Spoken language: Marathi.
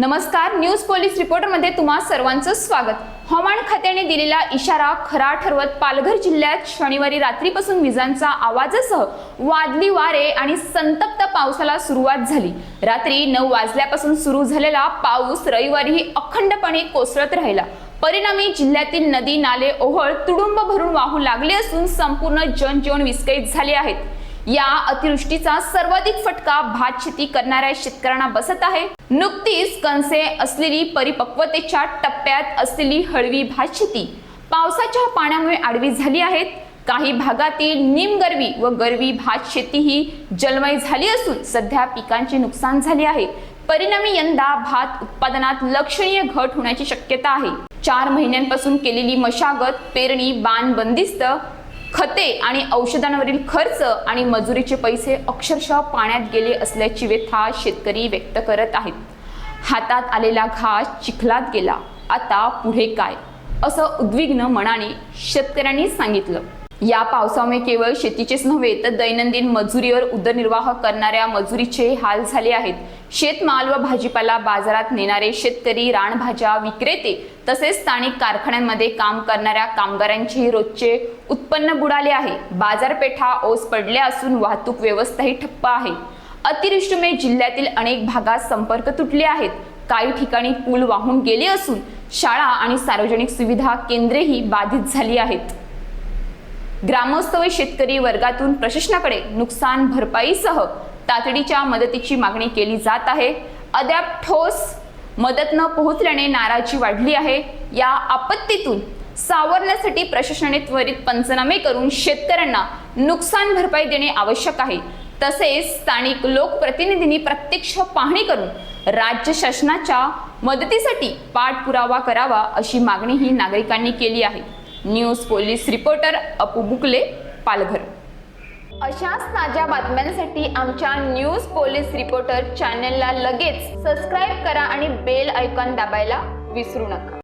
नमस्कार न्यूज पोलीस रिपोर्टरमध्ये तुम्हा सर्वांचं स्वागत. हवामान खात्याने दिलेला इशारा खरा ठरवत पालघर जिल्ह्यात शनिवारी रात्रीपासून विजांचा आवाजासह वादली वारे आणि संतप्त पावसाला सुरुवात झाली. रात्री नऊ वाजल्यापासून सुरू झालेला पाऊस रविवारीही अखंडपणे कोसळत राहिला. परिणामी जिल्ह्यातील नदी नाले ओहळ तुडुंब भरून वाहू लागले असून संपूर्ण जनजीवन विस्कळीत झाले आहेत या अतिवृष्टीचा सर्वाधिक फटका भात शेती करणाऱ्या शेतकऱ्यांना बसत आहे. नुकतीच कणसे असलेली परिपक्वतेच्या टप्प्यात असलेली हळवी भात शेती पावसाच्या पाण्यामुळे आडवी झाली आहेत. काही भागातील निमगरवी व गरवी भात शेती ही जलमय झाली असून सध्या पिकांचे नुकसान झाले आहे. परिणामी यंदा भात उत्पादनात लक्षणीय घट होण्याची शक्यता आहे. चार महिन्यांपासून केलेली मशागत पेरणी बाण बंदिस्त खते आणि औषधांवरील खर्च आणि मजुरीचे पैसे अक्षरशः पाण्यात गेले असल्याची व्यथा शेतकरी व्यक्त करत आहेत. हातात आलेला घास चिखलात गेला. आता पुढे काय? असं उद्विग्न मनाने शेतकऱ्यांनी सांगितलं. या पावसामुळे केवळ शेतीचेच नव्हे तर दैनंदिन मजुरीवर उदरनिर्वाह करणाऱ्या मजुरीचे हाल झाले आहेत. शेतमाल व भाजीपाला बाजारात नेणारे शेतकरी रानभाज्या विक्रेते तसेच स्थानिक कारखान्यांमध्ये काम करणाऱ्या कामगारांचे रोजचे उत्पन्न बुडाले आहे. बाजारपेठा ओस पडल्या असून वाहतूक व्यवस्थाही ठप्प आहे. अतिवृष्टीमुळे जिल्ह्यातील अनेक भागात संपर्क तुटले आहेत. काही ठिकाणी पूल वाहून गेले असून शाळा आणि सार्वजनिक सुविधा केंद्रेही बाधित झाली आहेत. ग्रामस्थ व शेतकरी वर्गातून प्रशासनाकडे नुकसान भरपाईसह तातडीच्या मदतीची मागणी केली जात आहे. अद्याप ठोस मदत न पोहोचल्याने नाराजी वाढली आहे. या आपत्तीतून सावरण्यासाठी प्रशासनाने त्वरित पंचनामे करून शेतकऱ्यांना नुकसान भरपाई देणे आवश्यक आहे. तसेच स्थानिक लोकप्रतिनिधींनी प्रत्यक्ष पाहणी करून राज्य शासनाच्या मदतीसाठी पाठपुरावा करावा अशी मागणीही नागरिकांनी केली आहे. News police reporter Apu Bukle Palghar. अशाच ताज्या बातम्यांसाठी आमच्या न्यूज पोलीस रिपोर्टर चॅनलला लगेच सबस्क्राईब करा आणि बेल ऐकॉन दाबायला विसरू नका.